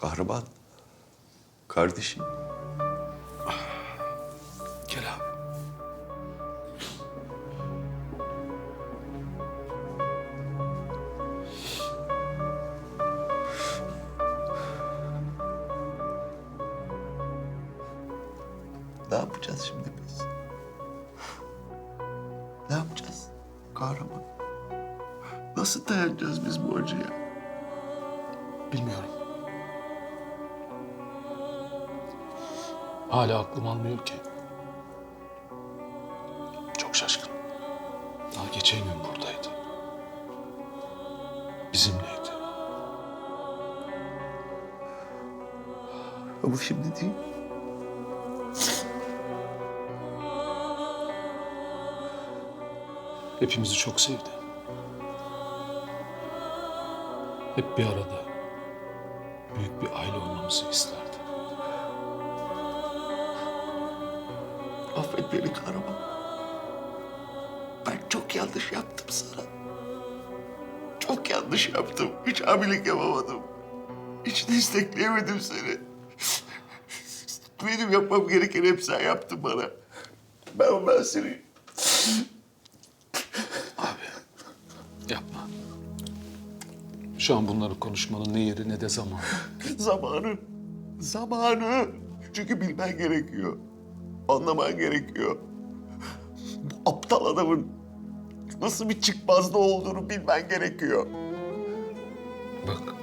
Kahraman. Kardeşim. Gel abi. Ne yapacağız şimdi biz? Ne yapacağız? Kahraman. Nasıl dayanacağız biz bu acıya? Bilmiyorum. Hala aklım almıyor ki. Çok şaşkın. Daha geçen gün buradaydı. Bizimleydi. Ama şimdi değil. Hepimizi çok sevdi. Hep bir arada. Büyük bir aile olmamızı isterdi. Affet beni kahraman. Ben çok yanlış yaptım sana. Çok yanlış yaptım. Hiç abilik yapamadım. Hiç destekleyemedim seni. Benim yapmam gereken hep sen yaptın bana. Ben, ben seni... Yapma. Şu an bunları konuşmanın ne yeri ne de zamanı. Zamanı. Zamanı. Çünkü bilmen gerekiyor. Anlaman gerekiyor. Bu aptal adamın nasıl bir çıkmazda olduğunu bilmen gerekiyor. Bak,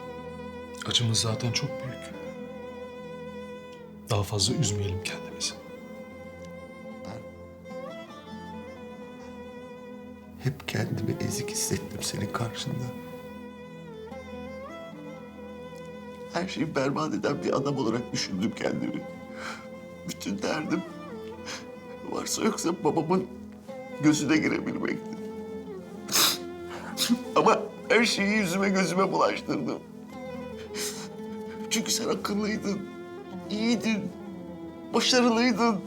acımız zaten çok büyük. Daha fazla üzmeyelim kendimizi. Hep kendimi ezik hissettim senin karşında. Her şeyi berbat eden bir adam olarak düşündüm kendimi. Bütün derdim varsa yoksa babamın gözüne girebilmekti. Ama her şeyi yüzüme gözüme bulaştırdım. Çünkü sen akıllıydın, iyiydin, başarılıydın.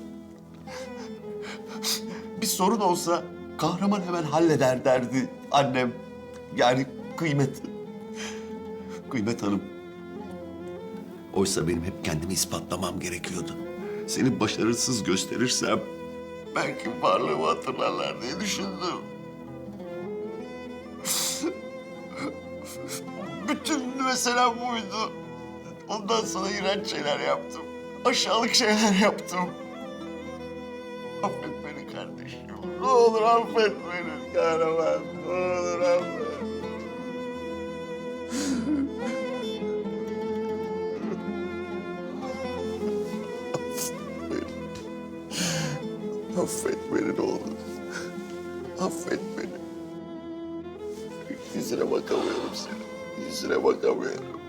Bir sorun olsa kahraman hemen halleder derdi annem. Yani kıymet. Kıymet Hanım. Oysa benim hep kendimi ispatlamam gerekiyordu. Seni başarısız gösterirsem belki varlığımı hatırlarlar diye düşündüm. Bütün mesela buydu. Ondan sonra iğrenç şeyler yaptım. Aşağılık şeyler yaptım. Affet beni kardeşim. Ne olur affet beni kahraman. Ne olur affet. Affet beni ne olur. Affet beni. Yüzüne bakamıyorum senin. Yüzüne bakamıyorum.